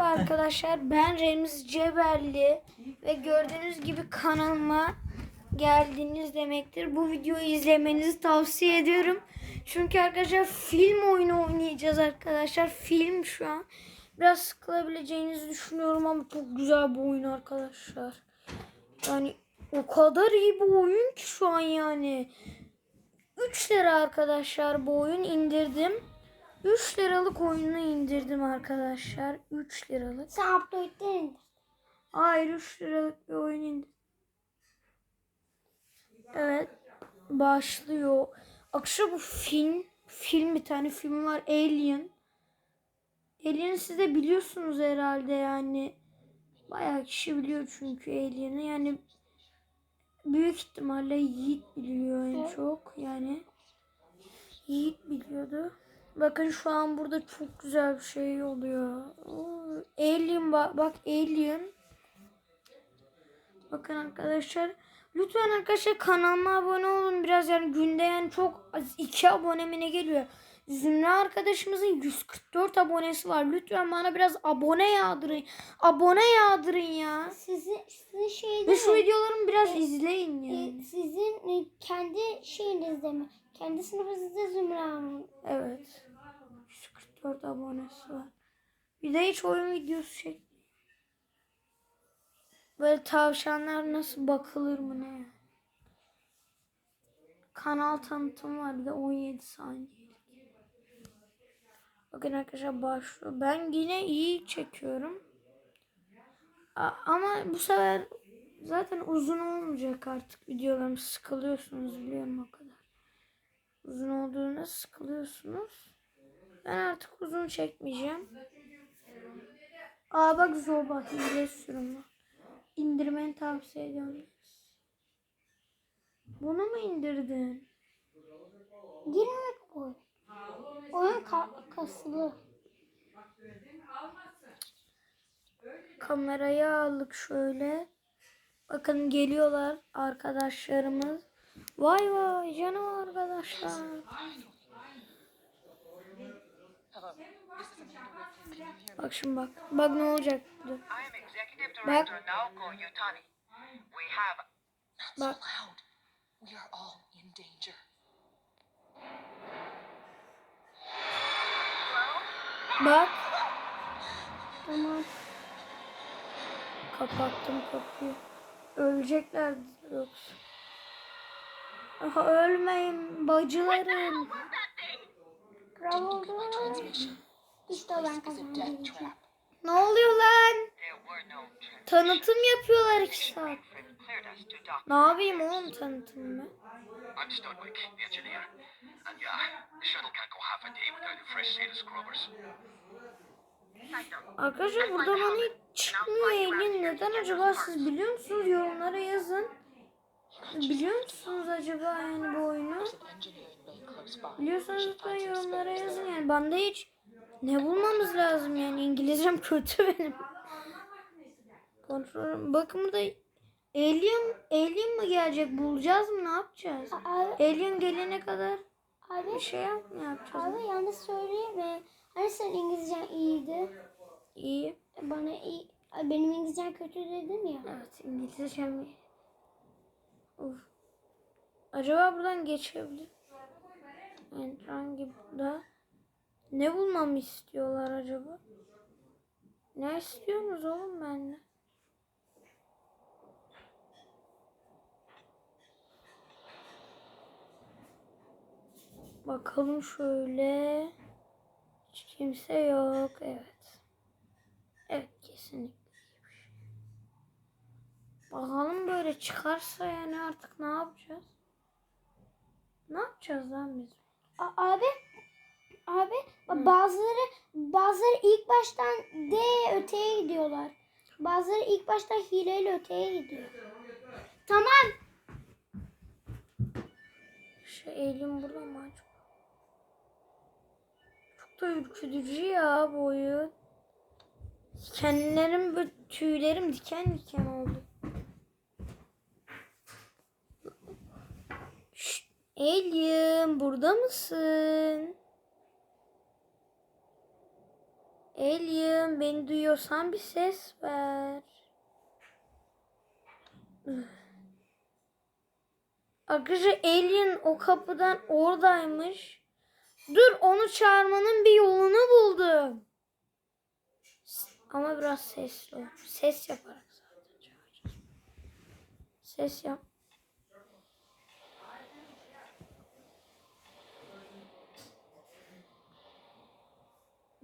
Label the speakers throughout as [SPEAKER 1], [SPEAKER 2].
[SPEAKER 1] Merhaba arkadaşlar ben Remiz Cebelli ve gördüğünüz gibi kanalıma geldiniz demektir. Bu videoyu izlemenizi tavsiye ediyorum. Çünkü arkadaşlar film oyunu oynayacağız arkadaşlar. Film şu an. Biraz sıkılabileceğinizi düşünüyorum ama çok güzel bir oyun arkadaşlar. Yani o kadar iyi bir oyun ki şu an yani. 3 lira arkadaşlar bu oyun indirdim. 3 liralık oyunu indirdim arkadaşlar. 3 liralık.
[SPEAKER 2] Sen Upload'den indir.
[SPEAKER 1] Hayır 3 liralık bir oyun indirdim. Evet. Başlıyor. Akşam bu film. Film bir tane film var. Alien. Alien'i siz de biliyorsunuz herhalde yani. Bayağı kişi biliyor çünkü Alien'i. Yani büyük ihtimalle Yiğit biliyor en çok. Yani Yiğit biliyordu. Bakın şu an burada çok güzel bir şey oluyor. Alien bak, bak Alien. Bakın arkadaşlar. Lütfen arkadaşlar kanalıma abone olun. Biraz yani günde yani çok az 2 abone mi ne geliyor. Zümra arkadaşımızın 144 abonesi var. Lütfen bana biraz abone yağdırın. Abone yağdırın ya.
[SPEAKER 2] Sizin, sizin şeyde
[SPEAKER 1] Ve şu
[SPEAKER 2] mi?
[SPEAKER 1] videolarımı biraz izleyin
[SPEAKER 2] E,
[SPEAKER 1] yani.
[SPEAKER 2] sizin e, kendi şeyinizde mi? Kendi sınıfınızda Zümra mı?
[SPEAKER 1] Evet. 144 abonesi var. Bir de hiç oyun videosu çek. Böyle tavşanlar nasıl bakılır mı ne? Kanal tanıtım var bir de 17 saniye. Bakın arkadaşlar başlıyor. Ben yine iyi çekiyorum. Ama bu sefer zaten uzun olmayacak artık videolarım. Sıkılıyorsunuz biliyorum kadar. Uzun olduğunda sıkılıyorsunuz. Ben artık uzun çekmeyeceğim. Aa bak Zoba hile sürümü. İndirmeni tavsiye ediyorum. Bunu mu indirdin?
[SPEAKER 2] Girmek bu. Oyun ka- kasılı.
[SPEAKER 1] Kamerayı aldık şöyle. Bakın geliyorlar arkadaşlarımız. Vay vay canım arkadaşlar. Bak şimdi bak. Bak ne olacak. Dur. Bak. Bak. Bak.
[SPEAKER 2] Tamam.
[SPEAKER 1] Kapattım kapıyı. Ölecekler yoksa. Aha, ölmeyin bacılarım.
[SPEAKER 2] Bravo. İşte ben kazandım.
[SPEAKER 1] Ne oluyor lan? Tanıtım yapıyorlar iki saat. Ne yapayım oğlum tanıtımı?
[SPEAKER 3] I'm Studwick, the engineer. And yeah, the shuttle can't go half a day without a fresh set of scrubbers.
[SPEAKER 1] Arkadaşlar burada bana hiç çıkmıyor Engin. Neden acaba siz biliyor musunuz? Yorumlara yazın. Biliyor musunuz acaba yani bu oyunu? Biliyorsanız lütfen yorumlara yazın yani. Bende hiç ne bulmamız lazım yani. İngilizcem kötü benim. Kontrol. Bakın burada Alien, Alien mı gelecek? Bulacağız mı? Ne yapacağız?
[SPEAKER 2] Abi,
[SPEAKER 1] Alien gelene kadar
[SPEAKER 2] abi,
[SPEAKER 1] bir şey yap ne yapacağız?
[SPEAKER 2] abi yalnız söyleyeyim mi? Hani senin İngilizcen iyiydi.
[SPEAKER 1] İyi.
[SPEAKER 2] Bana iyi. Benim İngilizcem kötü dedim ya.
[SPEAKER 1] Evet İngilizcem iyi. Uf. Acaba buradan geçebilir? Entran gibi burada. Ne bulmamı istiyorlar acaba? Ne istiyorsunuz oğlum benden? Bakalım şöyle. Hiç kimse yok. Evet. Evet kesinlikle. Bakalım böyle çıkarsa yani artık ne yapacağız? Ne yapacağız lan biz?
[SPEAKER 2] A- abi abi bazıları bazıları ilk baştan D öteye gidiyorlar. Bazıları ilk baştan hileyle öteye gidiyor. Tamam.
[SPEAKER 1] Şey elim burada mı acaba? Çok da ürkütücü ya bu oyun. Dikenlerim böyle tüylerim diken diken oldu. Alien burada mısın? Alien beni duyuyorsan bir ses ver. Arkadaşlar Alien o kapıdan oradaymış. Dur onu çağırmanın bir yolunu buldum. Ama biraz sesli. Ses yaparak zaten çağıracağız. Ses yap.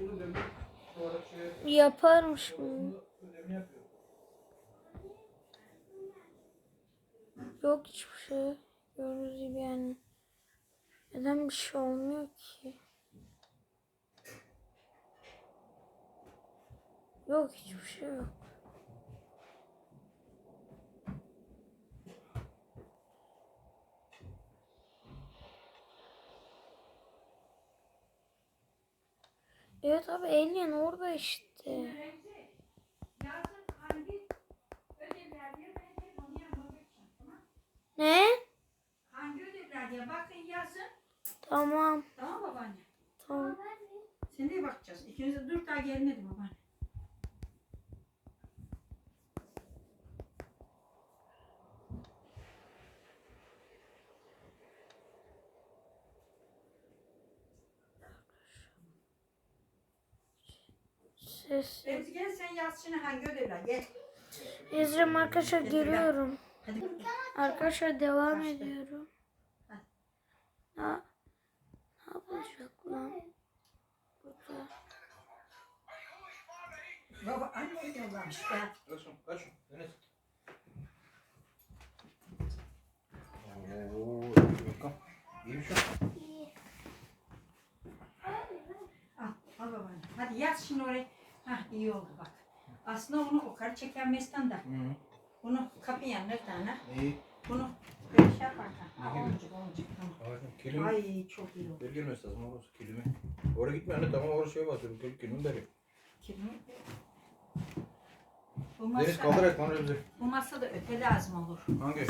[SPEAKER 4] bunu demin şu ara şey
[SPEAKER 1] Yaparım şimdi.
[SPEAKER 4] ödevini yapıyor.
[SPEAKER 1] Yok hiçbir şey. Gördüğünüz gibi yani. Neden bir şey olmuyor ki? Yok hiçbir şey yok. Evet abi Alien orada işte. Ne?
[SPEAKER 5] Hangi ödevler diye bakın yazın.
[SPEAKER 1] Tamam.
[SPEAKER 5] Tamam babaanne.
[SPEAKER 1] Tamam.
[SPEAKER 5] Sen de bakacağız. İkiniz de dur daha gelmedi babaanne.
[SPEAKER 1] Ses.
[SPEAKER 5] Remzi gel sen yaz şimdi hangi ödevler gel.
[SPEAKER 1] Yazıyorum arkadaşlar geliyorum.
[SPEAKER 5] Hadi.
[SPEAKER 1] Arkadaşlar devam
[SPEAKER 5] Başla.
[SPEAKER 1] ediyorum.
[SPEAKER 5] Hadi.
[SPEAKER 1] Lan? Burada.
[SPEAKER 5] Baba annem yollamış be.
[SPEAKER 4] Kaçın, kaçın. Deniz. Oo, bakalım. İyi bir şey.
[SPEAKER 5] Al, al babaanne. Hadi yaz şimdi oraya. Hah iyi oldu bak. Aslında onu o karı çeken mesten de.
[SPEAKER 4] Hı hı.
[SPEAKER 5] Bunu kapıya ne tane.
[SPEAKER 4] İyi.
[SPEAKER 5] Bunu böyle şey yaparsan. Ha tamam.
[SPEAKER 4] Bakın kilimi.
[SPEAKER 5] Ay çok iyi oldu.
[SPEAKER 4] Ver gelmesi lazım orası kilimi. Oraya gitme anne tamam oraya şeye basıyorum. Kilim, kilimi veriyor.
[SPEAKER 5] Kimi? Bu
[SPEAKER 4] Deniz
[SPEAKER 5] masa,
[SPEAKER 4] kaldır ekmanı Remzi.
[SPEAKER 5] bu masada öte lazım olur.
[SPEAKER 4] Hangi?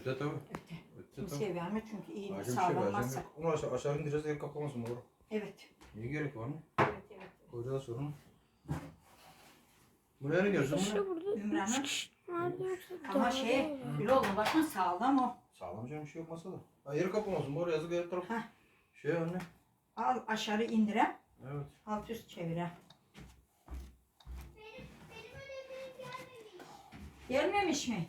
[SPEAKER 4] Öte tabii.
[SPEAKER 5] Öte.
[SPEAKER 4] Öte
[SPEAKER 5] Bu
[SPEAKER 4] tabii.
[SPEAKER 5] seviyorum çünkü iyi
[SPEAKER 4] Acım şey
[SPEAKER 5] sağlam
[SPEAKER 4] acım
[SPEAKER 5] masa.
[SPEAKER 4] yok. Onu aşağı, aşağı indireceğiz yer kaplamasın doğru.
[SPEAKER 5] Evet.
[SPEAKER 4] Niye gerek var mı?
[SPEAKER 5] Evet evet.
[SPEAKER 4] Koca sorun. Buraya ne gelsin
[SPEAKER 1] İşte burada
[SPEAKER 5] Ümran'ın- Ama şey, gül oldu bakın sağlam o.
[SPEAKER 4] Sağlam canım bir şey yok masada. Ha yeri kaplamasın. Bu arada yazık yer taraf.
[SPEAKER 5] Heh.
[SPEAKER 4] Şey anne.
[SPEAKER 5] Al aşağı indire,
[SPEAKER 4] Evet.
[SPEAKER 5] alt üst çevire. Gelmemiş mi?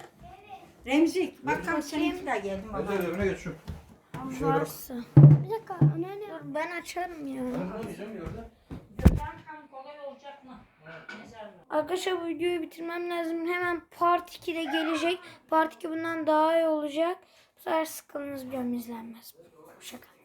[SPEAKER 5] Remzi, bakalım seninki de geldi
[SPEAKER 4] Hadi
[SPEAKER 5] baba.
[SPEAKER 4] evine geç şu.
[SPEAKER 1] Ama
[SPEAKER 4] Şey bırak.
[SPEAKER 1] varsa.
[SPEAKER 2] Bir dakika anneanne.
[SPEAKER 1] Dur ben açarım ya.
[SPEAKER 4] Ben bunu diyeceğim gördün.
[SPEAKER 5] Bakalım kolay olacak mı?
[SPEAKER 1] Arkadaşlar videoyu bitirmem lazım. Hemen part 2'de gelecek. Part 2 bundan daha iyi olacak. Bu sefer sıkılınız biliyorum izlenmez. Hoşçakalın.